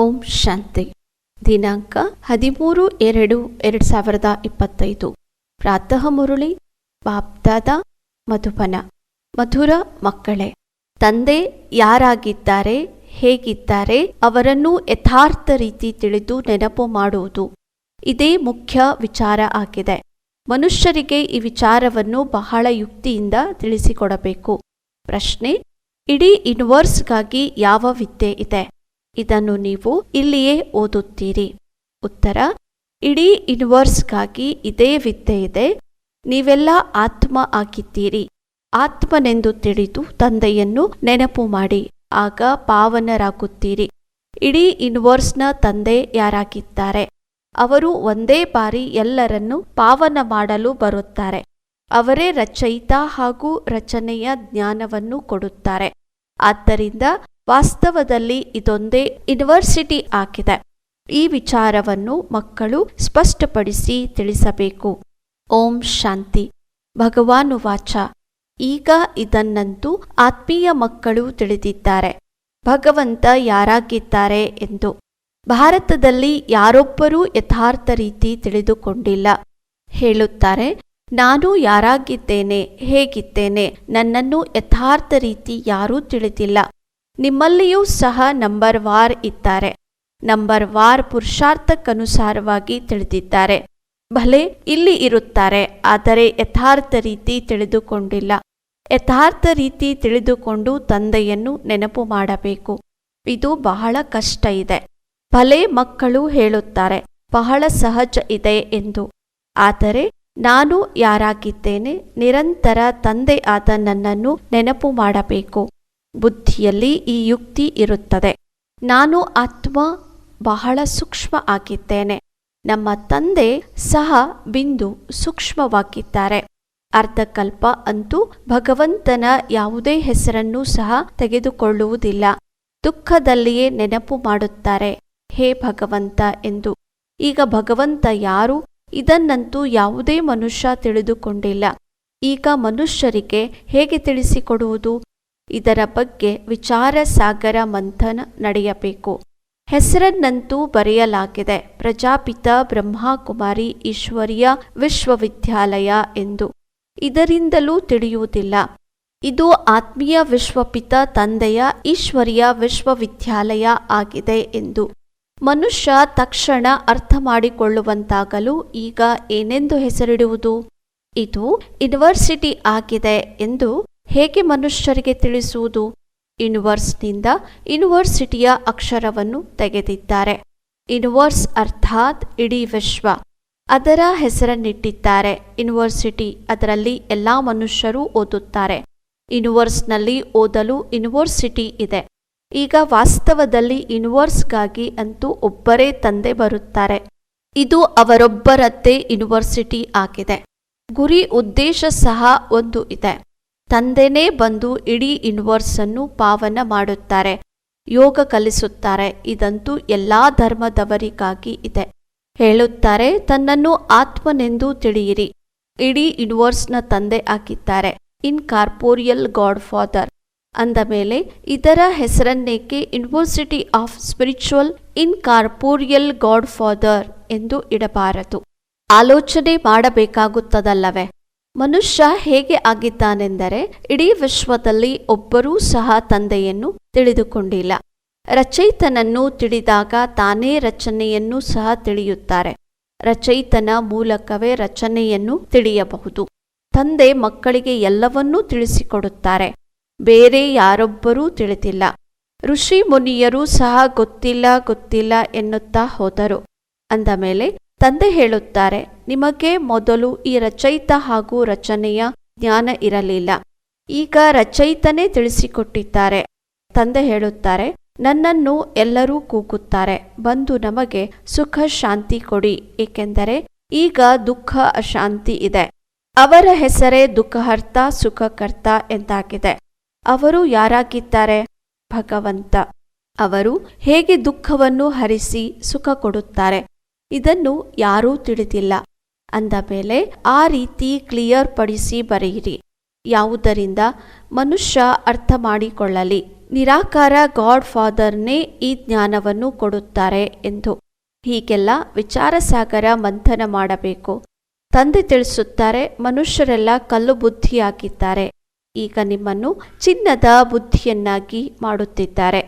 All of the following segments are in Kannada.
ಓಂ ಶಾಂತಿ. ದಿನಾಂಕ ಹದಿಮೂರು ಎರಡು ಎರಡು ಸಾವಿರದ ಇಪ್ಪತ್ತೈದು. ಪ್ರಾತಃ ಮುರುಳಿ ಬಾಪ್ದಾದ ಮಧುಬನ ಮಧುರ ಮಕ್ಕಳೇ, ತಂದೆ ಯಾರಾಗಿದ್ದಾರೆ, ಹೇಗಿದ್ದಾರೆ, ಅವರನ್ನು ಯಥಾರ್ಥ ರೀತಿ ತಿಳಿದು ನೆನಪು ಮಾಡುವುದು. ಇದೇ ಮುಖ್ಯ ವಿಚಾರ ಆಗಿದೆ. ಮನುಷ್ಯರಿಗೆ ಈ ವಿಚಾರವನ್ನು ಬಹಳ ಯುಕ್ತಿಯಿಂದ ತಿಳಿಸಿಕೊಡಬೇಕು. ಪ್ರಶ್ನೆ, ಇಡೀ ಯೂನಿವರ್ಸ್ಗಾಗಿ ಯಾವ ವಿದ್ಯೆ ಇದೆ? ಇದನ್ನು ನೀವು ಇಲ್ಲಿಯೇ ಓದುತ್ತೀರಿ. ಉತ್ತರ, ಇಡೀ ಯೂನಿವರ್ಸ್ಗಾಗಿ ಇದೇ ವಿದ್ಯೆ ಇದೆ. ನೀವೆಲ್ಲ ಆತ್ಮ ಆಗಿದ್ದೀರಿ. ಆತ್ಮನೆಂದು ತಿಳಿದು ತಂದೆಯನ್ನು ನೆನಪು ಮಾಡಿ. ಆಗ ಪಾವನರಾಗುತ್ತೀರಿ. ಇಡೀ ಯೂನಿವರ್ಸ್ನ ತಂದೆ ಯಾರಾಗಿದ್ದಾರೆ? ಅವರು ಒಂದೇ ಬಾರಿ ಎಲ್ಲರನ್ನು ಪಾವನ ಮಾಡಲು ಬರುತ್ತಾರೆ. ಅವರೇ ರಚಯಿತ ಹಾಗೂ ರಚನೆಯ ಜ್ಞಾನವನ್ನು ಕೊಡುತ್ತಾರೆ. ಆದ್ದರಿಂದ ವಾಸ್ತವದಲ್ಲಿ ಇದೊಂದೇ ಯೂನಿವರ್ಸಿಟಿ ಆಗಿದೆ. ಈ ವಿಚಾರವನ್ನು ಮಕ್ಕಳು ಸ್ಪಷ್ಟಪಡಿಸಿ ತಿಳಿಸಬೇಕು. ಓಂ ಶಾಂತಿ. ಭಗವಾನು ವಾಚ. ಈಗ ಇದನ್ನಂತೂ ಆತ್ಮೀಯ ಮಕ್ಕಳು ತಿಳಿದಿದ್ದಾರೆ. ಭಗವಂತ ಯಾರಾಗಿದ್ದಾರೆ ಎಂದು. ಭಾರತದಲ್ಲಿ ಯಾರೊಬ್ಬರೂ ಯಥಾರ್ಥ ರೀತಿ ತಿಳಿದುಕೊಂಡಿಲ್ಲ. ಹೇಳುತ್ತಾರೆ, ನಾನು ಯಾರಾಗಿದ್ದೇನೆ, ಹೇಗಿದ್ದೇನೆ, ನನ್ನನ್ನು ಯಥಾರ್ಥ ರೀತಿ ಯಾರೂ ತಿಳಿದಿಲ್ಲ. ನಿಮ್ಮಲ್ಲಿಯೂ ಸಹ ನಂಬರ್ ವಾರ್ ಇದ್ದಾರೆ. ನಂಬರ್ ವಾರ್ ಪುರುಷಾರ್ಥಕ್ಕನುಸಾರವಾಗಿ ತಿಳಿದಿದ್ದಾರೆ. ಭಲೆ ಇಲ್ಲಿ ಇರುತ್ತಾರೆ, ಆದರೆ ಯಥಾರ್ಥ ರೀತಿ ತಿಳಿದುಕೊಂಡಿಲ್ಲ. ಯಥಾರ್ಥ ರೀತಿ ತಿಳಿದುಕೊಂಡು ತಂದೆಯನ್ನು ನೆನಪು ಮಾಡಬೇಕು. ಇದು ಬಹಳ ಕಷ್ಟ ಇದೆ. ಭಲೆ ಮಕ್ಕಳು ಹೇಳುತ್ತಾರೆ, ಬಹಳ ಸಹಜ ಇದೆ ಎಂದು. ಆದರೆ ನಾನು ಯಾರಾಗಿದ್ದೇನೆ, ನಿರಂತರ ತಂದೆ ಆದ ನನ್ನನ್ನು ನೆನಪು ಮಾಡಬೇಕು. ಬುದ್ಧಿಯಲ್ಲಿ ಈ ಯುಕ್ತಿ ಇರುತ್ತದೆ. ನಾನು ಆತ್ಮ ಬಹಳ ಸೂಕ್ಷ್ಮ ಆಗಿದ್ದೇನೆ. ನಮ್ಮ ತಂದೆ ಸಹ ಬಿಂದು ಸೂಕ್ಷ್ಮವಾಗಿದ್ದಾರೆ. ಅರ್ಧಕಲ್ಪ ಅಂತೂ ಭಗವಂತನ ಯಾವುದೇ ಹೆಸರನ್ನು ಸಹ ತೆಗೆದುಕೊಳ್ಳುವುದಿಲ್ಲ. ದುಃಖದಲ್ಲಿಯೇ ನೆನಪು ಮಾಡುತ್ತಾರೆ, ಹೇ ಭಗವಂತ ಎಂದು. ಈಗ ಭಗವಂತ ಯಾರು? ಇದನ್ನಂತೂ ಯಾವುದೇ ಮನುಷ್ಯ ತಿಳಿದುಕೊಂಡಿಲ್ಲ. ಈಗ ಮನುಷ್ಯರಿಗೆ ಹೇಗೆ ತಿಳಿಸಿಕೊಡುವುದು? ಇದರ ಬಗ್ಗೆ ವಿಚಾರ ಸಾಗರ ಮಂಥನ ನಡೆಯಬೇಕು. ಹೆಸರನ್ನಂತೂ ಬರೆಯಲಾಗಿದೆ. ಪ್ರಜಾಪಿತ ಬ್ರಹ್ಮಕುಮಾರಿ ಈಶ್ವರ್ಯ ವಿಶ್ವವಿದ್ಯಾಲಯ ಎಂದು. ಇದರಿಂದಲೂ ತಿಳಿಯುವುದಿಲ್ಲ. ಇದು ಆತ್ಮೀಯ ವಿಶ್ವಪಿತ ತಂದೆಯ ಈಶ್ವರ್ಯ ವಿಶ್ವವಿದ್ಯಾಲಯ ಆಗಿದೆ ಎಂದು. ಮನುಷ್ಯ ತಕ್ಷಣ ಅರ್ಥ ಮಾಡಿಕೊಳ್ಳುವಂತಾಗಲು ಈಗ ಏನೆಂದು ಹೆಸರಿಡುವುದು? ಇದು ಯೂನಿವರ್ಸಿಟಿ ಆಗಿದೆ ಎಂದು ಹೇಗೆ ಮನುಷ್ಯರಿಗೆ ತಿಳಿಸುವುದು? ಯೂನಿವರ್ಸ್ನಿಂದ ಯೂನಿವರ್ಸಿಟಿಯ ಅಕ್ಷರವನ್ನು ತೆಗೆದಿದ್ದಾರೆ. ಯೂನಿವರ್ಸ್ ಅರ್ಥಾತ್ ಇಡೀ ವಿಶ್ವ. ಅದರ ಹೆಸರನ್ನಿಟ್ಟಿದ್ದಾರೆ. ಯೂನಿವರ್ಸಿಟಿ ಅದರಲ್ಲಿ ಎಲ್ಲ ಮನುಷ್ಯರು ಓದುತ್ತಾರೆ. ಯೂನಿವರ್ಸ್ನಲ್ಲಿ ಓದಲು ಯೂನಿವರ್ಸಿಟಿ ಇದೆ. ಈಗ ವಾಸ್ತವದಲ್ಲಿ ಯೂನಿವರ್ಸ್ಗಾಗಿ ಅಂತೂ ಒಬ್ಬರೇ ತಂದೆ ಬರುತ್ತಾರೆ. ಇದು ಅವರೊಬ್ಬರದ್ದೇ ಯೂನಿವರ್ಸಿಟಿ ಆಗಿದೆ. ಗುರಿ ಉದ್ದೇಶ ಸಹ ಒಂದು ಇದೆ. ತಂದೆನೇ ಬಂದು ಇಡೀ ಯೂನಿವರ್ಸನ್ನು ಪಾವನ ಮಾಡುತ್ತಾರೆ, ಯೋಗ ಕಲಿಸುತ್ತಾರೆ. ಇದಂತೂ ಎಲ್ಲಾ ಧರ್ಮದವರಿಗಾಗಿ ಇದೆ. ಹೇಳುತ್ತಾರೆ, ತನ್ನನ್ನು ಆತ್ಮನೆಂದು ತಿಳಿಯಿರಿ. ಇಡೀ ಯೂನಿವರ್ಸ್ನ ತಂದೆ ಆಗಿದ್ದಾರೆ. ಇನ್ ಕಾರ್ಪೋರಿಯಲ್ ಗಾಡ್ ಫಾದರ್ ಅಂದ ಮೇಲೆ, ಇದರ ಹೆಸರನ್ನೇಕೆ university of spiritual incorporeal God father ಎಂದು ಇಡಬಾರದು. ಆಲೋಚನೆ ಮಾಡಬೇಕಾಗುತ್ತದಲ್ಲವೇ? ಮನುಷ್ಯ ಹೇಗೆ ಆಗಿದ್ದಾನೆಂದರೆ ಇಡೀ ವಿಶ್ವದಲ್ಲಿ ಒಬ್ಬರೂ ಸಹ ತಂದೆಯನ್ನು ತಿಳಿದುಕೊಂಡಿಲ್ಲ. ರಚಯಿತನನ್ನು ತಿಳಿದಾಗ ತಾನೇ ರಚನೆಯನ್ನು ಸಹ ತಿಳಿಯುತ್ತಾರೆ. ರಚಯಿತನ ಮೂಲಕವೇ ರಚನೆಯನ್ನು ತಿಳಿಯಬಹುದು. ತಂದೆ ಮಕ್ಕಳಿಗೆ ಎಲ್ಲವನ್ನೂ ತಿಳಿಸಿಕೊಡುತ್ತಾರೆ. ಬೇರೆ ಯಾರೊಬ್ಬರೂ ತಿಳಿದಿಲ್ಲ. ಋಷಿ ಮುನಿಯರು ಸಹ ಗೊತ್ತಿಲ್ಲ ಗೊತ್ತಿಲ್ಲ ಎನ್ನುತ್ತಾ ಹೋದರು. ಅಂದ ಮೇಲೆ ತಂದೆ ಹೇಳುತ್ತಾರೆ, ನಿಮಗೆ ಮೊದಲು ಈ ರಚಯಿತ ಹಾಗೂ ರಚನೆಯ ಜ್ಞಾನ ಇರಲಿಲ್ಲ. ಈಗ ರಚಯಿತನೇ ತಿಳಿಸಿಕೊಟ್ಟಿದ್ದಾರೆ. ತಂದೆ ಹೇಳುತ್ತಾರೆ, ನನ್ನನ್ನು ಎಲ್ಲರೂ ಕೂಗುತ್ತಾರೆ. ಬಂದು ನಮಗೆ ಸುಖ ಶಾಂತಿ ಕೊಡಿ. ಏಕೆಂದರೆ ಈಗ ದುಃಖ ಅಶಾಂತಿ ಇದೆ. ಅವರ ಹೆಸರೇ ದುಃಖಹರ್ತ, ಸುಖಕರ್ತ ಎಂದಾಗಿದೆ. ಅವರು ಯಾರಾಗಿದ್ದಾರೆ? ಭಗವಂತ. ಅವರು ಹೇಗೆ ದುಃಖವನ್ನು ಹರಿಸಿ ಸುಖ ಕೊಡುತ್ತಾರೆ? ಇದನ್ನು ಯಾರೂ ತಿಳಿದಿಲ್ಲ. ಅಂದ ಮೇಲೆ ಆ ರೀತಿ ಕ್ಲಿಯರ್ ಪಡಿಸಿ ಬರೆಯಿರಿ. ಯಾವುದರಿಂದ ಮನುಷ್ಯ ಅರ್ಥ ಮಾಡಿಕೊಳ್ಳಲಿ. ನಿರಾಕಾರ ಗಾಡ್ ಫಾದರ್ನೇ ಈ ಜ್ಞಾನವನ್ನು ಕೊಡುತ್ತಾರೆ ಎಂದು. ಹೀಗೆಲ್ಲ ವಿಚಾರಸಾಗರ ಮಂಥನ ಮಾಡಬೇಕು. ತಂದೆ ತಿಳಿಸುತ್ತಾರೆ, ಮನುಷ್ಯರೆಲ್ಲ ಕಲ್ಲು ಬುದ್ಧಿಯಾಗಿದ್ದಾರೆ. ಈಗ ನಿಮ್ಮನ್ನು ಚಿನ್ನದ ಬುದ್ಧಿಯನ್ನಾಗಿ ಮಾಡುತ್ತಿದ್ದಾರೆ.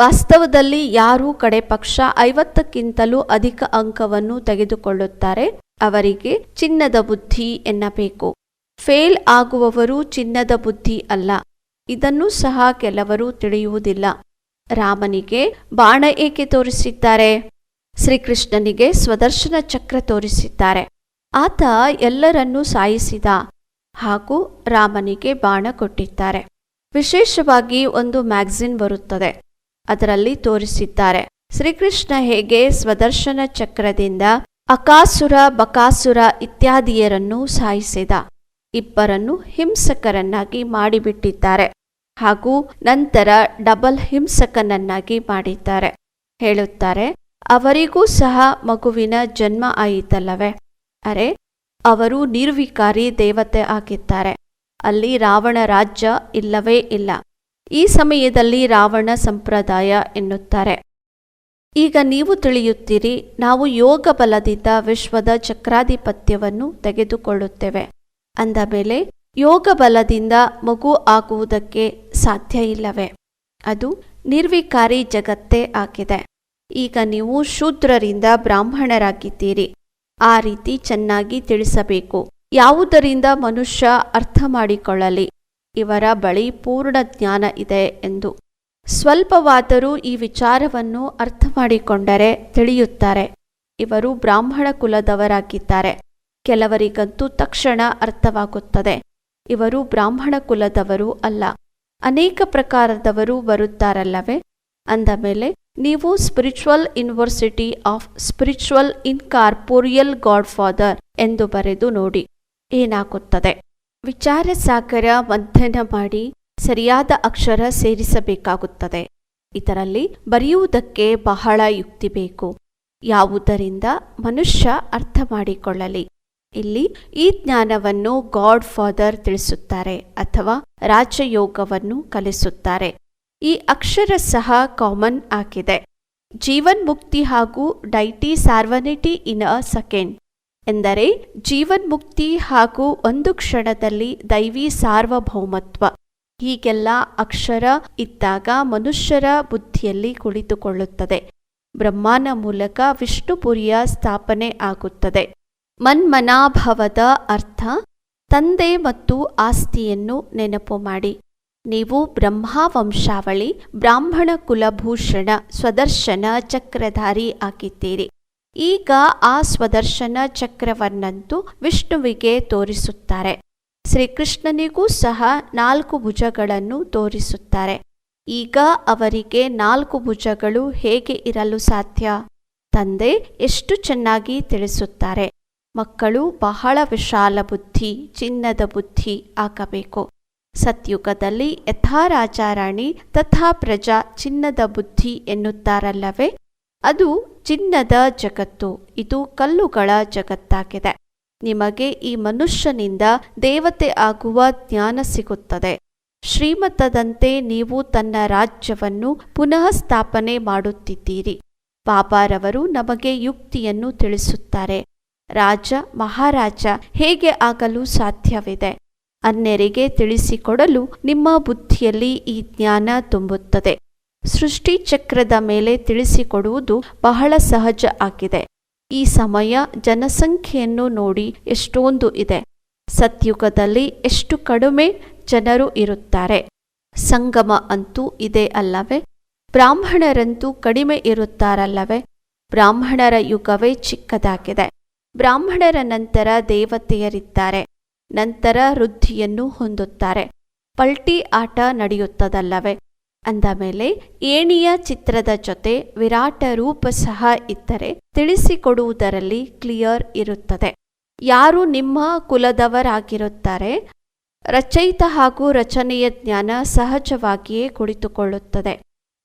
ವಾಸ್ತವದಲ್ಲಿ ಯಾರು ಕಡೆ ಪಕ್ಷ ಐವತ್ತಕ್ಕಿಂತಲೂ ಅಧಿಕ ಅಂಕವನ್ನು ತೆಗೆದುಕೊಳ್ಳುತ್ತಾರೆ. ಅವರಿಗೆ ಚಿನ್ನದ ಬುದ್ಧಿ ಎನ್ನಬೇಕು. ಫೇಲ್ ಆಗುವವರು ಚಿನ್ನದ ಬುದ್ಧಿ ಅಲ್ಲ. ಇದನ್ನು ಸಹ ಕೆಲವರು ತಿಳಿಯುವುದಿಲ್ಲ. ರಾಮನಿಗೆ ಬಾಣ ಏಕೆ ತೋರಿಸಿದ್ದಾರೆ? ಶ್ರೀಕೃಷ್ಣನಿಗೆ ಸ್ವದರ್ಶನ ಚಕ್ರ ತೋರಿಸಿದ್ದಾರೆ. ಆತ ಎಲ್ಲರನ್ನೂ ಸಾಯಿಸಿದ ಹಾಗೂ ರಾಮನಿಗೆ ಬಾಣ ಕೊಟ್ಟಿದ್ದಾರೆ. ವಿಶೇಷವಾಗಿ ಒಂದು ಮ್ಯಾಗ್ಝಿನ್ ಬರುತ್ತದೆ. ಅದರಲ್ಲಿ ತೋರಿಸಿದ್ದಾರೆ. ಶ್ರೀಕೃಷ್ಣ ಹೇಗೆ ಸ್ವದರ್ಶನ ಚಕ್ರದಿಂದ ಅಕಾಸುರ, ಬಕಾಸುರ ಇತ್ಯಾದಿಯರನ್ನು ಸಾಯಿಸಿದ? ಇಬ್ಬರನ್ನು ಹಿಂಸಕರನ್ನಾಗಿ ಮಾಡಿಬಿಟ್ಟಿದ್ದಾರೆ. ಹಾಗೂ ನಂತರ ಡಬಲ್ ಹಿಂಸಕನನ್ನಾಗಿ ಮಾಡಿದ್ದಾರೆ. ಹೇಳುತ್ತಾರೆ, ಅವರಿಗೂ ಸಹ ಮಗುವಿನ ಜನ್ಮ ಆಯಿತಲ್ಲವೇ? ಅರೆ, ಅವರು ನಿರ್ವಿಕಾರಿ ದೇವತೆ ಆಗಿದ್ದಾರೆ. ಅಲ್ಲಿ ರಾವಣ ರಾಜ್ಯ ಇಲ್ಲವೇ ಇಲ್ಲ. ಈ ಸಮಯದಲ್ಲಿ ರಾವಣ ಸಂಪ್ರದಾಯ ಎನ್ನುತ್ತಾರೆ. ಈಗ ನೀವು ತಿಳಿಯುತ್ತೀರಿ, ನಾವು ಯೋಗ ಬಲದಿಂದ ವಿಶ್ವದ ಚಕ್ರಾಧಿಪತ್ಯವನ್ನು ತೆಗೆದುಕೊಳ್ಳುತ್ತೇವೆ. ಅಂದ ಮೇಲೆ ಯೋಗ ಬಲದಿಂದ ಮಗು ಆಗುವುದಕ್ಕೆ ಸಾಧ್ಯ ಇಲ್ಲವೇ? ಅದು ನಿರ್ವಿಕಾರಿ ಜಗತ್ತೇ ಆಗಿದೆ. ಈಗ ನೀವು ಶೂದ್ರರಿಂದ ಬ್ರಾಹ್ಮಣರಾಗಿದ್ದೀರಿ. ಆ ರೀತಿ ಚೆನ್ನಾಗಿ ತಿಳಿಸಬೇಕು. ಯಾವುದರಿಂದ ಮನುಷ್ಯ ಅರ್ಥ ಮಾಡಿಕೊಳ್ಳಲಿ? ಇವರ ಬಳಿ ಪೂರ್ಣ ಜ್ಞಾನ ಇದೆ ಎಂದು ಸ್ವಲ್ಪವಾದರೂ ಈ ವಿಚಾರವನ್ನು ಅರ್ಥ ಮಾಡಿಕೊಂಡರೆ ತಿಳಿಯುತ್ತಾರೆ. ಇವರು ಬ್ರಾಹ್ಮಣ ಕುಲದವರಾಗಿದ್ದಾರೆ. ಕೆಲವರಿಗಂತೂ ತಕ್ಷಣ ಅರ್ಥವಾಗುತ್ತದೆ. ಇವರು ಬ್ರಾಹ್ಮಣ ಕುಲದವರು ಅಲ್ಲ. ಅನೇಕ ಪ್ರಕಾರದವರು ಬರುತ್ತಾರಲ್ಲವೇ? ಅಂದ ಮೇಲೆ, ನೀವು spiritual university of spiritual incorporeal God father ಎಂದು ಬರೆದು ನೋಡಿ. ಏನಾಗುತ್ತದೆ? ವಿಚಾರ ಸಾಗರ ಮಂಥನ ಮಾಡಿ ಸರಿಯಾದ ಅಕ್ಷರ ಸೇರಿಸಬೇಕಾಗುತ್ತದೆ. ಇದರಲ್ಲಿ ಬರೆಯುವುದಕ್ಕೆ ಬಹಳ ಯುಕ್ತಿ ಬೇಕು. ಯಾವುದರಿಂದ ಮನುಷ್ಯ ಅರ್ಥ ಮಾಡಿಕೊಳ್ಳಲಿ. ಇಲ್ಲಿ ಈ ಜ್ಞಾನವನ್ನು ಗಾಡ್ ಫಾದರ್ ತಿಳಿಸುತ್ತಾರೆ ಅಥವಾ ರಾಜಯೋಗವನ್ನು ಕಲಿಸುತ್ತಾರೆ. ಈ ಅಕ್ಷರ ಸಹ ಕಾಮನ್ ಆಗಿದೆ. ಜೀವನ್ ಮುಕ್ತಿ ಹಾಗೂ ಡೈಟಿ ಸಾರ್ವನಿಟಿ ಇನ್ ಅ ಸೆಕೆಂಡ್. ಎಂದರೆ ಜೀವನ್ಮುಕ್ತಿ ಹಾಗೂ ಒಂದು ಕ್ಷಣದಲ್ಲಿ ದೈವಿ ಸಾರ್ವಭೌಮತ್ವ. ಹೀಗೆಲ್ಲ ಅಕ್ಷರ ಇದ್ದಾಗ ಮನುಷ್ಯರ ಬುದ್ಧಿಯಲ್ಲಿ ಕುಳಿತುಕೊಳ್ಳುತ್ತದೆ. ಬ್ರಹ್ಮನ ಮೂಲಕ ವಿಷ್ಣುಪುರಿಯ ಸ್ಥಾಪನೆ ಆಗುತ್ತದೆ. ಮನ್ಮನಾಭವದ ಅರ್ಥ, ತಂದೆ ಮತ್ತು ಆಸ್ತಿಯನ್ನು ನೆನಪು ಮಾಡಿ. ನೀವು ಬ್ರಹ್ಮವಂಶಾವಳಿ, ಬ್ರಾಹ್ಮಣ ಕುಲಭೂಷಣ, ಸ್ವದರ್ಶನ ಚಕ್ರಧಾರಿ ಆಗಿದ್ದೀರಿ. ಈಗ ಆ ಸ್ವದರ್ಶನ ಚಕ್ರವನ್ನಂತೂ ವಿಷ್ಣುವಿಗೆ ತೋರಿಸುತ್ತಾರೆ. ಶ್ರೀಕೃಷ್ಣನಿಗೂ ಸಹ ನಾಲ್ಕು ಭುಜಗಳನ್ನು ತೋರಿಸುತ್ತಾರೆ. ಈಗ ಅವರಿಗೆ ನಾಲ್ಕು ಭುಜಗಳು ಹೇಗೆ ಇರಲು ಸಾಧ್ಯ? ತಂದೆ ಎಷ್ಟು ಚೆನ್ನಾಗಿ ತಿಳಿಸುತ್ತಾರೆ. ಮಕ್ಕಳು ಬಹಳ ವಿಶಾಲ ಬುದ್ಧಿ, ಚಿನ್ನದ ಬುದ್ಧಿ ಆಗಬೇಕು. ಸತ್ಯುಗದಲ್ಲಿ ಯಥಾ ರಾಜಾರಾಣಿ ತಥಾ ಪ್ರಜಾ ಚಿನ್ನದ ಬುದ್ಧಿ ಎನ್ನುತ್ತಾರಲ್ಲವೇ? ಅದು ಚಿನ್ನದ ಜಗತ್ತು, ಇದು ಕಲ್ಲುಗಳ ಜಗತ್ತಾಗಿದೆ. ನಿಮಗೆ ಈ ಮನುಷ್ಯನಿಂದ ದೇವತೆ ಆಗುವ ಜ್ಞಾನ ಸಿಗುತ್ತದೆ. ಶ್ರೀಮತದಂತೆ ನೀವು ತನ್ನ ರಾಜ್ಯವನ್ನು ಪುನಃ ಸ್ಥಾಪನೆ ಮಾಡುತ್ತಿದ್ದೀರಿ. ಬಾಬಾರವರು ನಮಗೆ ಯುಕ್ತಿಯನ್ನು ತಿಳಿಸುತ್ತಾರೆ. ರಾಜ, ಮಹಾರಾಜ, ಹೇಗೆ ಆಗಲು ಸಾಧ್ಯವಿದೆ? ಅನ್ಯರಿಗೆ ತಿಳಿಸಿಕೊಡಲು ನಿಮ್ಮ ಬುದ್ಧಿಯಲ್ಲಿ ಈ ಜ್ಞಾನ ತುಂಬುತ್ತದೆ. ಸೃಷ್ಟಿ ಚಕ್ರದ ಮೇಲೆ ತಿಳಿಸಿಕೊಡುವುದು ಬಹಳ ಸಹಜ ಆಗಿದೆ. ಈ ಸಮಯ ಜನಸಂಖ್ಯೆಯನ್ನು ನೋಡಿ ಎಷ್ಟೊಂದು ಇದೆ. ಸತ್ಯುಗದಲ್ಲಿ ಎಷ್ಟು ಕಡಿಮೆ ಜನರು ಇರುತ್ತಾರೆ. ಸಂಗಮ ಅಂತೂ ಇದೆ ಅಲ್ಲವೇ? ಬ್ರಾಹ್ಮಣರಂತೂ ಕಡಿಮೆ ಇರುತ್ತಾರಲ್ಲವೇ? ಬ್ರಾಹ್ಮಣರ ಯುಗವೇ ಚಿಕ್ಕದಾಗಿದೆ. ಬ್ರಾಹ್ಮಣರ ನಂತರ ದೇವತೆಯರಿದ್ದಾರೆ. ನಂತರ ವೃದ್ಧಿಯನ್ನು ಹೊಂದುತ್ತಾರೆ. ಪಲ್ಟಿ ಆಟ ನಡೆಯುತ್ತದಲ್ಲವೇ? ಅಂದ ಮೇಲೆ ಏಣಿಯ ಚಿತ್ರದ ಜೊತೆ ವಿರಾಟ ರೂಪ ಸಹ ಇದ್ದರೆ ತಿಳಿಸಿಕೊಡುವುದರಲ್ಲಿ ಕ್ಲಿಯರ್ ಇರುತ್ತದೆ. ಯಾರು ನಿಮ್ಮ ಕುಲದವರಾಗಿರುತ್ತಾರೆ? ರಚಯಿತ ಹಾಗೂ ರಚನೆಯ ಜ್ಞಾನ ಸಹಜವಾಗಿಯೇ ಕುಳಿತುಕೊಳ್ಳುತ್ತದೆ.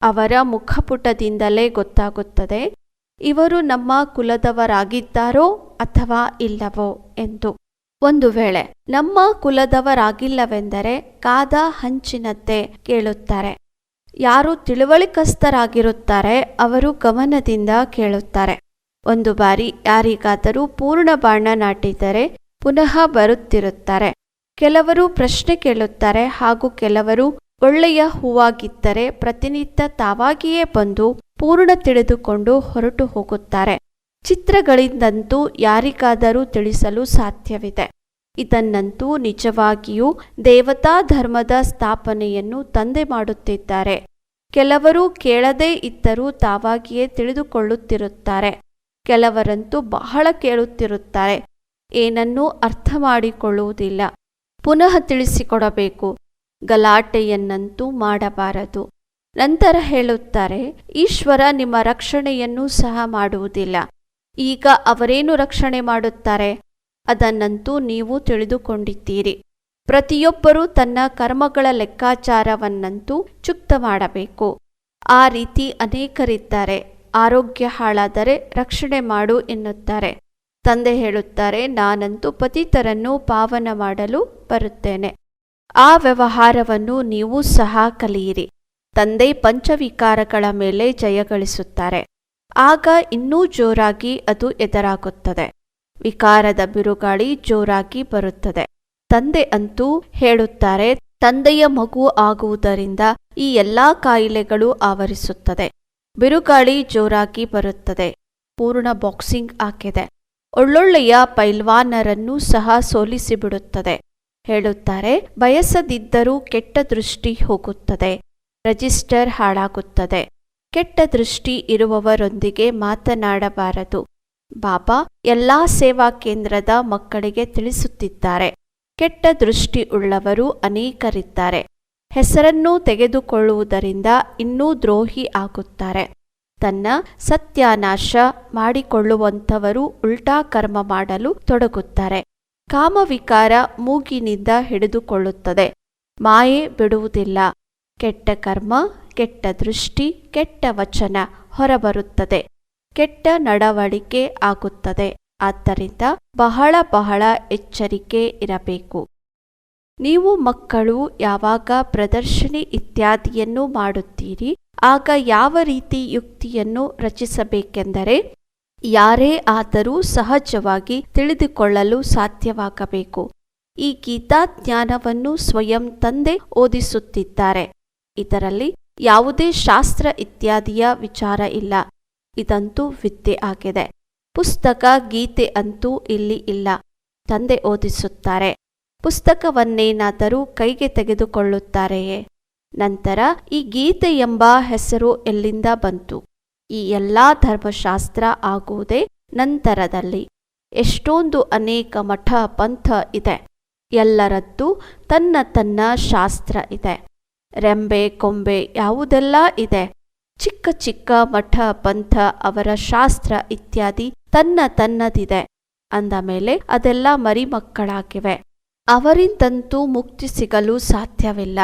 ಅವರ ಮುಖಪುಟದಿಂದಲೇ ಗೊತ್ತಾಗುತ್ತದೆ, ಇವರು ನಮ್ಮ ಕುಲದವರಾಗಿದ್ದಾರೋ ಅಥವಾ ಇಲ್ಲವೋ ಎಂದು. ಒಂದು ವೇಳೆ, ನಮ್ಮ ಕುಲದವರಾಗಿಲ್ಲವೆಂದರೆ ಕಾದ ಹಂಚಿನದ್ದೇ ಕೇಳುತ್ತಾರೆ. ಯಾರು ತಿಳುವಳಿಕಸ್ಥರಾಗಿರುತ್ತಾರೆ ಅವರು ಗಮನದಿಂದ ಕೇಳುತ್ತಾರೆ. ಒಂದು ಬಾರಿ ಯಾರಿಗಾದರೂ ಪೂರ್ಣ ಬಾಣ ನಾಟಿದರೆ ಪುನಃ ಬರುತ್ತಿರುತ್ತಾರೆ. ಕೆಲವರು ಪ್ರಶ್ನೆ ಕೇಳುತ್ತಾರೆ ಹಾಗೂ ಕೆಲವರು ಒಳ್ಳೆಯ ಹೂವಾಗಿದ್ದರೆ ಪ್ರತಿನಿತ್ಯ ತಾವಾಗಿಯೇ ಬಂದು ಪೂರ್ಣ ತಿಳಿದುಕೊಂಡು ಹೊರಟು ಹೋಗುತ್ತಾರೆ. ಚಿತ್ರಗಳಿಂದಂತೂ ಯಾರಿಗಾದರೂ ತಿಳಿಸಲು ಸಾಧ್ಯವಿದೆ. ಇದನ್ನಂತೂ ನಿಜವಾಗಿಯೂ ದೇವತಾ ಧರ್ಮದ ಸ್ಥಾಪನೆಯನ್ನು ತಂದೆ ಮಾಡುತ್ತಿದ್ದಾರೆ. ಕೆಲವರು ಕೇಳದೇ ಇದ್ದರೂ ತಾವಾಗಿಯೇ ತಿಳಿದುಕೊಳ್ಳುತ್ತಿರುತ್ತಾರೆ. ಕೆಲವರಂತೂ ಬಹಳ ಕೇಳುತ್ತಿರುತ್ತಾರೆ. ಏನನ್ನೂ ಅರ್ಥ ಮಾಡಿಕೊಳ್ಳುವುದಿಲ್ಲ. ಪುನಃ ತಿಳಿಸಿಕೊಡಬೇಕು. ಗಲಾಟೆಯನ್ನಂತೂ ಮಾಡಬಾರದು. ನಂತರ ಹೇಳುತ್ತಾರೆ, ಈಶ್ವರ ನಿಮ್ಮ ರಕ್ಷಣೆಯನ್ನೂ ಸಹ ಮಾಡುವುದಿಲ್ಲ. ಈಗ ಅವರೇನು ರಕ್ಷಣೆ ಮಾಡುತ್ತಾರೆ? ಅದನ್ನಂತೂ ನೀವು ತಿಳಿದುಕೊಂಡಿದ್ದೀರಿ. ಪ್ರತಿಯೊಬ್ಬರೂ ತನ್ನ ಕರ್ಮಗಳ ಲೆಕ್ಕಾಚಾರವನ್ನಂತೂ ಚುಕ್ತ ಮಾಡಬೇಕು ಆ ರೀತಿ ಅನೇಕರಿದ್ದಾರೆ. ಆರೋಗ್ಯ ಹಾಳಾದರೆ ರಕ್ಷಣೆ ಮಾಡು ಎನ್ನುತ್ತಾರೆ. ತಂದೆ ಹೇಳುತ್ತಾರೆ, ನಾನಂತೂ ಪತಿತರನ್ನು ಪಾವನ ಮಾಡಲು ಬರುತ್ತೇನೆ. ಆ ವ್ಯವಹಾರವನ್ನು ನೀವು ಸಹ ಕಲಿಯಿರಿ. ತಂದೆ ಪಂಚವಿಕಾರಗಳ ಮೇಲೆ ಜಯಗಳಿಸುತ್ತಾರೆ ಆಗ ಇನ್ನೂ ಜೋರಾಗಿ ಅದು ಎದುರಾಗುತ್ತದೆ. ವಿಕಾರದ ಬಿರುಗಾಳಿ ಜೋರಾಗಿ ಬರುತ್ತದೆ. ತಂದೆ ಅಂತೂ ಹೇಳುತ್ತಾರೆ, ತಂದೆಯ ಮಗು ಆಗುವುದರಿಂದ ಈ ಎಲ್ಲಾ ಕಾಯಿಲೆಗಳು ಆವರಿಸುತ್ತದೆ. ಬಿರುಗಾಳಿ ಜೋರಾಗಿ ಬರುತ್ತದೆ. ಪೂರ್ಣ ಬಾಕ್ಸಿಂಗ್ ಹಾಕಿದೆ ಒಳ್ಳೊಳ್ಳೆಯ ಪೈಲ್ವಾನರನ್ನು ಸಹ ಸೋಲಿಸಿಬಿಡುತ್ತದೆ. ಹೇಳುತ್ತಾರೆ, ಬಯಸದಿದ್ದರೂ ಕೆಟ್ಟ ದೃಷ್ಟಿ ಹೋಗುತ್ತದೆ. ರಜಿಸ್ಟರ್ ಹಾಳಾಗುತ್ತದೆ. ಕೆಟ್ಟ ದೃಷ್ಟಿ ಇರುವವರೊಂದಿಗೆ ಮಾತನಾಡಬಾರದು. ಬಾಬಾ ಎಲ್ಲಾ ಸೇವಾ ಕೇಂದ್ರದ ಮಕ್ಕಳಿಗೆ ತಿಳಿಸುತ್ತಿದ್ದಾರೆ. ಕೆಟ್ಟ ದೃಷ್ಟಿ ಉಳ್ಳವರು ಅನೇಕರಿದ್ದಾರೆ. ಹೆಸರನ್ನು ತೆಗೆದುಕೊಳ್ಳುವುದರಿಂದ ಇನ್ನೂ ದ್ರೋಹಿ ಆಗುತ್ತಾರೆ. ತನ್ನ ಸತ್ಯಾನಾಶ ಮಾಡಿಕೊಳ್ಳುವಂಥವರು ಉಲ್ಟಾ ಕರ್ಮ ಮಾಡಲು ತೊಡಗುತ್ತಾರೆ. ಕಾಮವಿಕಾರ ಮೂಗಿನಿಂದ ಹಿಡಿದುಕೊಳ್ಳುತ್ತದೆ. ಮಾಯೆ ಬಿಡುವುದಿಲ್ಲ. ಕೆಟ್ಟ ಕರ್ಮ, ಕೆಟ್ಟ ದೃಷ್ಟಿ, ಕೆಟ್ಟ ವಚನ ಹೊರಬರುತ್ತದೆ. ಕೆಟ್ಟ ನಡವಳಿಕೆ ಆಗುತ್ತದೆ. ಆದ್ದರಿಂದ ಬಹಳ ಬಹಳ ಎಚ್ಚರಿಕೆ ಇರಬೇಕು. ನೀವು ಮಕ್ಕಳು ಯಾವಾಗ ಪ್ರದರ್ಶನಿ ಇತ್ಯಾದಿಯನ್ನು ಮಾಡುತ್ತೀರಿ, ಆಗ ಯಾವ ರೀತಿ ಯುಕ್ತಿಯನ್ನು ರಚಿಸಬೇಕೆಂದರೆ, ಯಾರೇ ಆದರೂ ಸಹಜವಾಗಿ ತಿಳಿದುಕೊಳ್ಳಲು ಸಾಧ್ಯವಾಗಬೇಕು. ಈ ಗೀತಾಜ್ಞಾನವನ್ನು ಸ್ವಯಂ ತಂದೆ ಓದಿಸುತ್ತಿದ್ದಾರೆ. ಇದರಲ್ಲಿ ಯಾವುದೇ ಶಾಸ್ತ್ರ ಇತ್ಯಾದಿಯ ವಿಚಾರ ಇಲ್ಲ. ಇದಂತೂ ವಿದ್ಯೆ ಆಗಿದೆ. ಪುಸ್ತಕ ಗೀತೆ ಅಂತೂ ಇಲ್ಲಿ ಇಲ್ಲ. ತಂದೆ ಓದಿಸುತ್ತಾರೆ. ಪುಸ್ತಕವನ್ನೇನಾದರೂ ಕೈಗೆ ತೆಗೆದುಕೊಳ್ಳುತ್ತಾರೆಯೇ? ನಂತರ ಈ ಗೀತೆ ಎಂಬ ಹೆಸರು ಎಲ್ಲಿಂದ ಬಂತು? ಈ ಎಲ್ಲ ಧರ್ಮಶಾಸ್ತ್ರ ಆಗುವುದೇ ನಂತರದಲ್ಲಿ. ಎಷ್ಟೊಂದು ಅನೇಕ ಮಠ ಪಂಥ ಇದೆ. ಎಲ್ಲರದ್ದು ತನ್ನ ತನ್ನ ಶಾಸ್ತ್ರ ಇದೆ. ರೆಂಬೆ, ಕೊಂಬೆ ಯಾವುದೆಲ್ಲ ಇದೆ. ಚಿಕ್ಕ ಚಿಕ್ಕ ಮಠ, ಪಂಥ, ಅವರ ಶಾಸ್ತ್ರ ಇತ್ಯಾದಿ ತನ್ನ ತನ್ನದಿದೆ. ಅಂದ ಮೇಲೆ ಅದೆಲ್ಲ ಮರಿಮಕ್ಕಳಾಗಿವೆ. ಅವರಿಂದಂತೂ ಮುಕ್ತಿ ಸಿಗಲು ಸಾಧ್ಯವಿಲ್ಲ.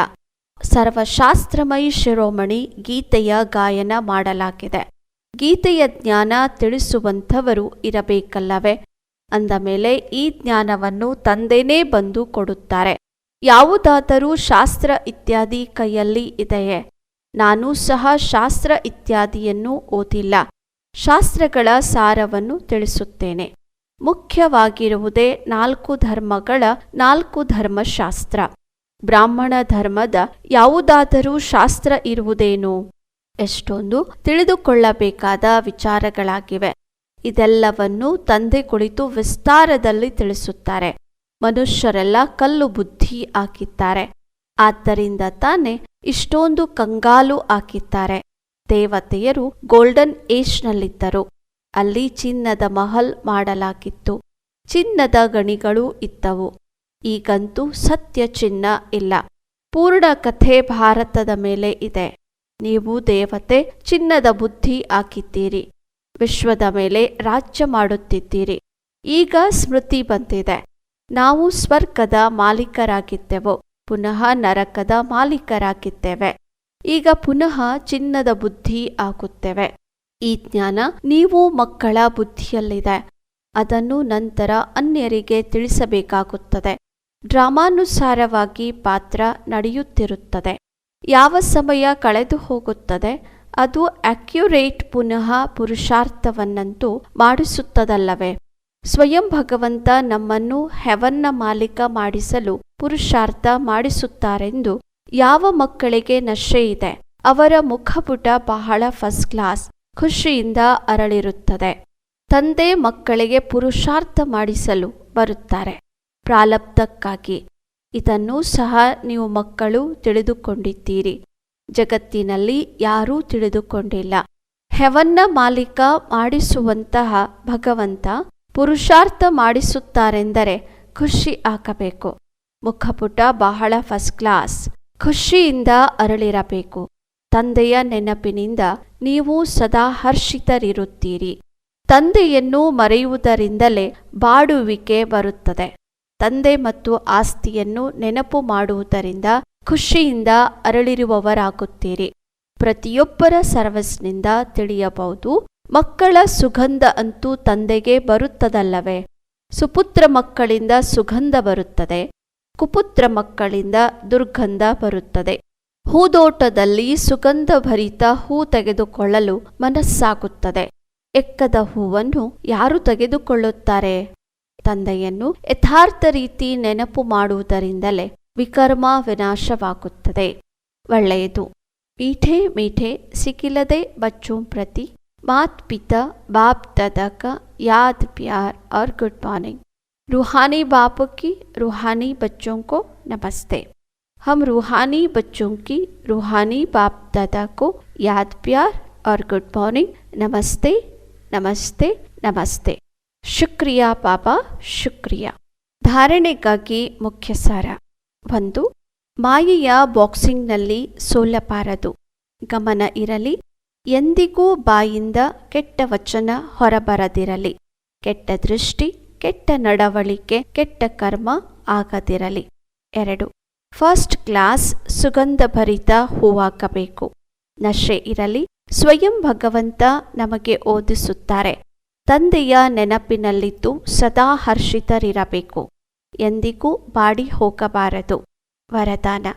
ಸರ್ವಶಾಸ್ತ್ರಮಯಿ ಶಿರೋಮಣಿ ಗೀತೆಯ ಗಾಯನ ಮಾಡಲಾಗಿದೆ. ಗೀತೆಯ ಜ್ಞಾನ ತಿಳಿಸುವಂಥವರು ಇರಬೇಕಲ್ಲವೇ? ಅಂದ ಮೇಲೆ ಈ ಜ್ಞಾನವನ್ನು ತಂದೆನೇ ಬಂದು ಕೊಡುತ್ತಾರೆ. ಯಾವುದಾದರೂ ಶಾಸ್ತ್ರ ಇತ್ಯಾದಿ ಕೈಯಲ್ಲಿ ಇದೆಯೇ? ನಾನು ಸಹ ಶಾಸ್ತ್ರ ಇತ್ಯಾದಿಯನ್ನು ಓದಿಲ್ಲ. ಶಾಸ್ತ್ರಗಳ ಸಾರವನ್ನು ತಿಳಿಸುತ್ತೇನೆ. ಮುಖ್ಯವಾಗಿರುವುದೇ ನಾಲ್ಕು ಧರ್ಮಗಳ ನಾಲ್ಕು ಧರ್ಮಶಾಸ್ತ್ರ. ಬ್ರಾಹ್ಮಣ ಧರ್ಮದ ಯಾವುದಾದರೂ ಶಾಸ್ತ್ರ ಇರುವುದೇನು? ಎಷ್ಟೊಂದು ತಿಳಿದುಕೊಳ್ಳಬೇಕಾದ ವಿಚಾರಗಳಾಗಿವೆ. ಇದೆಲ್ಲವನ್ನೂ ತಂದೆ ಕುಳಿತು ವಿಸ್ತಾರದಲ್ಲಿ ತಿಳಿಸುತ್ತಾರೆ. ಮನುಷ್ಯರೆಲ್ಲ ಕಲ್ಲು ಬುದ್ಧಿ ಹಾಕಿದ್ದಾರೆ. ಆದ್ದರಿಂದ ತಾನೇ ಇಷ್ಟೊಂದು ಕಂಗಾಲು ಹಾಕಿದ್ದಾರೆ. ದೇವತೆಯರು ಗೋಲ್ಡನ್ ಏಜ್ನಲ್ಲಿದ್ದರು. ಅಲ್ಲಿ ಚಿನ್ನದ ಮಹಲ್ ಮಾಡಲಾಗಿತ್ತು. ಚಿನ್ನದ ಗಣಿಗಳು ಇದ್ದವು. ಈಗಂತೂ ಸತ್ಯ ಚಿನ್ನ ಇಲ್ಲ. ಪೂರ್ಣ ಕಥೆ ಭಾರತದ ಮೇಲೆ ಇದೆ. ನೀವು ದೇವತೆ, ಚಿನ್ನದ ಬುದ್ಧಿ ಹಾಕಿದ್ದೀರಿ. ವಿಶ್ವದ ಮೇಲೆ ರಾಜ್ಯ ಮಾಡುತ್ತಿದ್ದೀರಿ. ಈಗ ಸ್ಮೃತಿ ಬಂದಿದೆ. ನಾವು ಸ್ವರ್ಗದ ಮಾಲೀಕರಾಗಿದ್ದೆವು. ಪುನಃ ನರಕದ ಮಾಲೀಕರಾಗಿದ್ದೇವೆ. ಈಗ ಪುನಃ ಚಿನ್ನದ ಬುದ್ಧಿ ಆಗುತ್ತೇವೆ. ಈ ಜ್ಞಾನ ನೀವು ಮಕ್ಕಳ ಬುದ್ಧಿಯಲ್ಲಿದೆ. ಅದನ್ನು ನಂತರ ಅನ್ಯರಿಗೆ ತಿಳಿಸಬೇಕಾಗುತ್ತದೆ. ಡ್ರಾಮಾನುಸಾರವಾಗಿ ಪಾತ್ರ ನಡೆಯುತ್ತಿರುತ್ತದೆ. ಯಾವ ಸಮಯ ಕಳೆದು ಹೋಗುತ್ತದೆ, ಅದು ಅಕ್ಯುರೇಟ್ ಪುನಃ ಪುರುಷಾರ್ಥವನ್ನಂತೂ ಮಾಡಿಸುತ್ತದಲ್ಲವೇ? ಸ್ವಯಂ ಭಗವಂತ ನಮ್ಮನ್ನು ಹೆವನ್ನ ಮಾಲೀಕ ಮಾಡಿಸಲು ಪುರುಷಾರ್ಥ ಮಾಡಿಸುತ್ತಾರೆಂದು ಯಾವ ಮಕ್ಕಳಿಗೆ ನಶೆ ಇದೆ? ಅವರ ಮುಖಪುಟ ಬಹಳ ಫಸ್ಟ್ ಕ್ಲಾಸ್ ಖುಷಿಯಿಂದ ಅರಳಿರುತ್ತದೆ. ತಂದೆ ಮಕ್ಕಳಿಗೆ ಪುರುಷಾರ್ಥ ಮಾಡಿಸಲು ಬರುತ್ತಾರೆ. ಪ್ರಾಲಬ್ಧಕ್ಕಾಗಿ. ಇದನ್ನು ಸಹ ನೀವು ಮಕ್ಕಳು ತಿಳಿದುಕೊಂಡಿದ್ದೀರಿ. ಜಗತ್ತಿನಲ್ಲಿ ಯಾರೂ ತಿಳಿದುಕೊಂಡಿಲ್ಲ. ಹೆವನ್ನ ಮಾಲೀಕ ಮಾಡಿಸುವಂತಹ ಭಗವಂತ ಪುರುಷಾರ್ಥ ಮಾಡಿಸುತ್ತಾರೆಂದರೆ ಖುಷಿ ಹಾಕಬೇಕು. ಮುಖಪುಟ ಬಹಳ ಫಸ್ಟ್ ಕ್ಲಾಸ್ ಖುಷಿಯಿಂದ ಅರಳಿರಬೇಕು. ತಂದೆಯ ನೆನಪಿನಿಂದ ನೀವು ಸದಾ ಹರ್ಷಿತರಿರುತ್ತೀರಿ. ತಂದೆಯನ್ನು ಮರೆಯುವುದರಿಂದಲೇ ಬಾಡುವಿಕೆ ಬರುತ್ತದೆ. ತಂದೆ ಮತ್ತು ಆಸ್ತಿಯನ್ನು ನೆನಪು ಮಾಡುವುದರಿಂದ ಖುಷಿಯಿಂದ ಅರಳಿರುವವರಾಗುತ್ತೀರಿ. ಪ್ರತಿಯೊಬ್ಬರ ಸರ್ವಸ್ನಿಂದ ತಿಳಿಯಬಹುದು. ಮಕ್ಕಳ ಸುಗಂಧ ಅಂತೂ ತಂದೆಗೆ ಬರುತ್ತದಲ್ಲವೇ? ಸುಪುತ್ರ ಮಕ್ಕಳಿಂದ ಸುಗಂಧ ಬರುತ್ತದೆ, ಕುಪುತ್ರ ಮಕ್ಕಳಿಂದ ದುರ್ಗಂಧ ಬರುತ್ತದೆ. ಹೂದೋಟದಲ್ಲಿ ಸುಗಂಧ ಭರಿತ ಹೂ ತೆಗೆದುಕೊಳ್ಳಲು ಮನಸ್ಸಾಗುತ್ತದೆ. ಎಕ್ಕದ ಹೂವನ್ನು ಯಾರು ತೆಗೆದುಕೊಳ್ಳುತ್ತಾರೆ? ತಂದೆಯನ್ನು ಯಥಾರ್ಥ ರೀತಿ ನೆನಪು ಮಾಡುವುದರಿಂದಲೇ ವಿಕರ್ಮ ವಿನಾಶವಾಗುತ್ತದೆ. ಒಳ್ಳೆಯದು. ಮೀಠೆ ಮೀಠೆ ಸಿಕ್ಕಿಲ್ಲದೆ ಬಚ್ಚು ಪ್ರತಿ ಮಾತ್ ಪಿತಾ बाप दादा का याद प्यार और गुड मॉर्निंग रूहानी बाप की रूहानी बच्चों को नमस्ते हम रूहानी बच्चों की रूहानी बाप दादा को याद प्यार और गुड मॉर्निंग नमस्ते ನಮಸ್ತೆ ನಮಸ್ತೆ ಶುಕ್ರಿಯ ಪಾಪ ಶುಕ್ರಿಯ ಧಾರಣೆಗಾಗಿ ಮುಖ್ಯ ಸಾರ ಒಂದು ಮಾಯೆಯ ಬಾಕ್ಸಿಂಗ್ನಲ್ಲಿ ಸೋಲಬಾರದು ಗಮನ ಇರಲಿ ಎಂದಿಗೂ ಬಾಯಿಂದ ಕೆಟ್ಟ ವಚನ ಹೊರಬರದಿರಲಿ. ಕೆಟ್ಟ ದೃಷ್ಟಿ, ಕೆಟ್ಟ ನಡವಳಿಕೆ, ಕೆಟ್ಟ ಕರ್ಮ ಆಗದಿರಲಿ. ಎರಡು ಫಸ್ಟ್ ಕ್ಲಾಸ್ ಸುಗಂಧಭರಿತ ಹೂವಾಗಬೇಕು ನಶೆ ಇರಲಿ, ಸ್ವಯಂ ಭಗವಂತ ನಮಗೆ ಓದಿಸುತ್ತಾರೆ. ತಂದೆಯ ನೆನಪಿನಲ್ಲಿದ್ದು ಸದಾ ಹರ್ಷಿತರಿರಬೇಕು. ಎಂದಿಗೂ ಬಾಡಿ ಹೋಗಬಾರದು. ವರದಾನ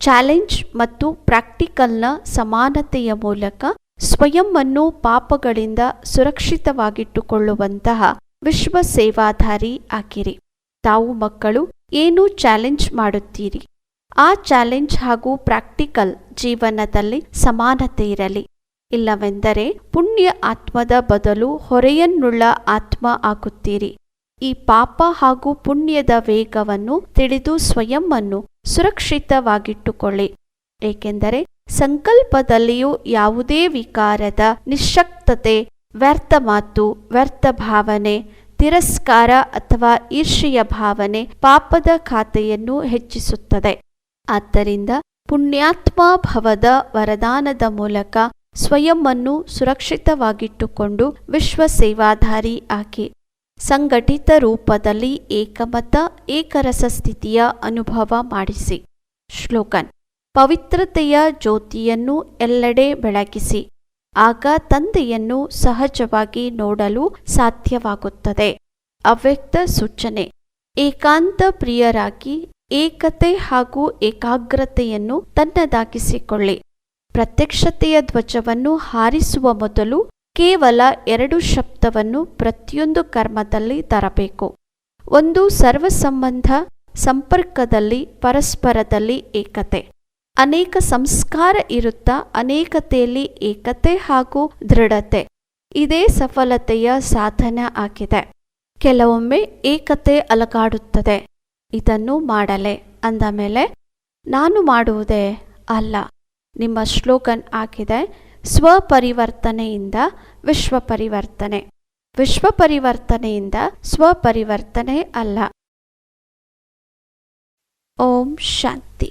ಚಾಲೆಂಜ್ ಮತ್ತು ಪ್ರಾಕ್ಟಿಕಲ್ನ ಸಮಾನತೆಯ ಮೂಲಕ ಸ್ವಯಂವನ್ನು ಪಾಪಗಳಿಂದ ಸುರಕ್ಷಿತವಾಗಿಟ್ಟುಕೊಳ್ಳುವಂತಹ ವಿಶ್ವ ಸೇವಾಧಾರಿ ಆಗಿರಿ ತಾವು ಮಕ್ಕಳು, ಏನು ಚಾಲೆಂಜ್ ಮಾಡುತ್ತೀರಿ. ಆ ಚಾಲೆಂಜ್ ಹಾಗೂ ಪ್ರಾಕ್ಟಿಕಲ್ ಜೀವನದಲ್ಲಿ ಸಮಾನತೆ ಇರಲಿ. ಇಲ್ಲವೆಂದರೆ ಪುಣ್ಯ ಆತ್ಮದ ಬದಲು ಹೊರೆಯನ್ನುಳ್ಳ ಆತ್ಮ ಆಗುತ್ತೀರಿ. ಈ ಪಾಪ ಹಾಗೂ ಪುಣ್ಯದ ವೇಗವನ್ನು ತಿಳಿದು ಸ್ವಯಂವನ್ನು ಸುರಕ್ಷಿತವಾಗಿಟ್ಟುಕೊಳ್ಳಿ. ಏಕೆಂದರೆ ಸಂಕಲ್ಪದಲ್ಲಿಯೂ ಯಾವುದೇ ವಿಕಾರದ ನಿಶಕ್ತತೆ, ವ್ಯರ್ಥ ಮಾತು, ವ್ಯರ್ಥ ಭಾವನೆ, ತಿರಸ್ಕಾರ ಅಥವಾ ಈರ್ಷೆಯ ಭಾವನೆ ಪಾಪದ ಖಾತೆಯನ್ನು ಹೆಚ್ಚಿಸುತ್ತದೆ. ಆದ್ದರಿಂದ ಪುಣ್ಯಾತ್ಮ ಭವದ ವರದಾನದ ಮೂಲಕ ಸ್ವಯಂವನ್ನು ಸುರಕ್ಷಿತವಾಗಿಟ್ಟುಕೊಂಡು ವಿಶ್ವ ಸೇವಾಧಾರಿ ಆಗಿ ಸಂಘಟಿತ ರೂಪದಲ್ಲಿ ಏಕಮತ, ಏಕರಸ ಸ್ಥಿತಿಯ ಅನುಭವ ಮಾಡಿಸಿ. ಶ್ಲೋಕನ್ ಪವಿತ್ರತೆಯ ಜ್ಯೋತಿಯನ್ನು ಎಲ್ಲೆಡೆ ಬೆಳಗಿಸಿ, ಆಗ ತಂದೆಯನ್ನು ಸಹಜವಾಗಿ ನೋಡಲು ಸಾಧ್ಯವಾಗುತ್ತದೆ. ಅವ್ಯಕ್ತ ಸೂಚನೆ, ಏಕಾಂತ ಪ್ರಿಯರಾಗಿ ಏಕತೆ ಹಾಗೂ ಏಕಾಗ್ರತೆಯನ್ನು ತನ್ನದಾಗಿಸಿಕೊಳ್ಳಿ. ಪ್ರತ್ಯಕ್ಷತೆಯ ಧ್ವಜವನ್ನು ಹಾರಿಸುವ ಮೊದಲು ಕೇವಲ ಎರಡು ಶಬ್ದವನ್ನು ಪ್ರತಿಯೊಂದು ಕರ್ಮದಲ್ಲಿ ತರಬೇಕು. ಒಂದು ಸರ್ವಸಂಬಂಧ, ಸಂಪರ್ಕದಲ್ಲಿ, ಪರಸ್ಪರದಲ್ಲಿ ಏಕತೆ. ಅನೇಕ ಸಂಸ್ಕಾರ ಇರುತ್ತಾ ಅನೇಕತೆಯಲ್ಲಿ ಏಕತೆ ಹಾಗೂ ದೃಢತೆ. ಇದೇ ಸಫಲತೆಯ ಸಾಧನ ಆಗಿದೆ. ಕೆಲವೊಮ್ಮೆ ಏಕತೆ ಅಲಗಾಡುತ್ತದೆ. ಇದನ್ನು ಮಾಡಲೆ ಅಂದ ಮೇಲೆ, ನಾನು ಮಾಡುವುದೇ ಅಲ್ಲ. ನಿಮ್ಮ ಶ್ಲೋಗನ್ ಆಗಿದೆ, ಸ್ವಪರಿವರ್ತನೆಯಿಂದ ವಿಶ್ವ ಪರಿವರ್ತನೆ ವಿಶ್ವ ಪರಿವರ್ತನೆಯಿಂದ ಸ್ವಪರಿವರ್ತನೆ ಅಲ್ಲ. ಓಂ ಶಾಂತಿ.